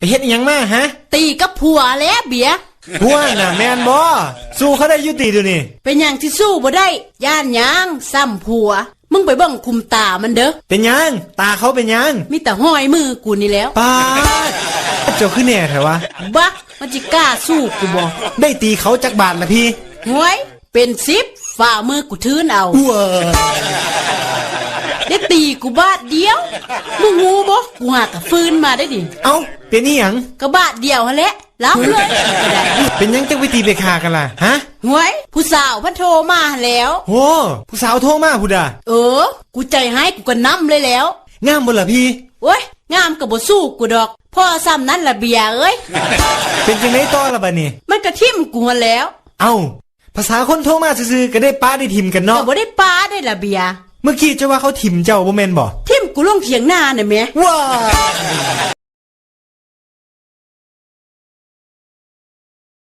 ไปเฮ็ดอิหยังมาฮะ ตีกับผัวแล้วเบียร์พวกน่ะแมนบ่สู้เขาได้อยุติดูนี่เป็นอย่างที่สู้บ่ได้ ย่านหยางซ้ำผัว มึงไปเบิ่งคุมตามันเด้อ เป็นหยังตาเขาเป็นหยังมีแต่ห้อยมือกูนี่แล้ว ป้าดเจ้าขึ้นแน่แถวะบักมันจิกล้าสู้กูบ่ได้ตีเขาจักบาทละพี่ห้วยเป็นสิบฝ่ามือกูทืนเอาอ้วได้ ตีกูบาทเดียวมึงงูบ่กูหากับฟืนมาได้ดิเอ้าเป็นนี่หยังก็บาทเดียวหั่นแหละรับเลยก็ได้เป็นหยังจังไปตีไปคากันล่ะฮะห้วยผู้สาวเพันโทรมาหั่นแล้วโอ้ผู้สาวโทรมาพุดาเออ กูใจให้กูก็นํเลยแล้วงามบ่ล่ะพี่ โอ้ยงามกับบ่สู้กูดอกพ่อซ้ำนั้นละเบียร์เอ้ย เป็นจังไดต่อละบัดนี้ มันก็ทิ่มกูหั่นแล้ว เอ้า ภาษาคนโทรมาซื่อๆก็ได้ป้าได้ทิมกันก็เนาะบ่ได้ปาได้ละเบียร์ เมื่อกี้เจะว่าเขาทิมเจ้าบ่แม่นบ่ทิ่มกูลงเถียงหน้าน่ะแหม่ ว้า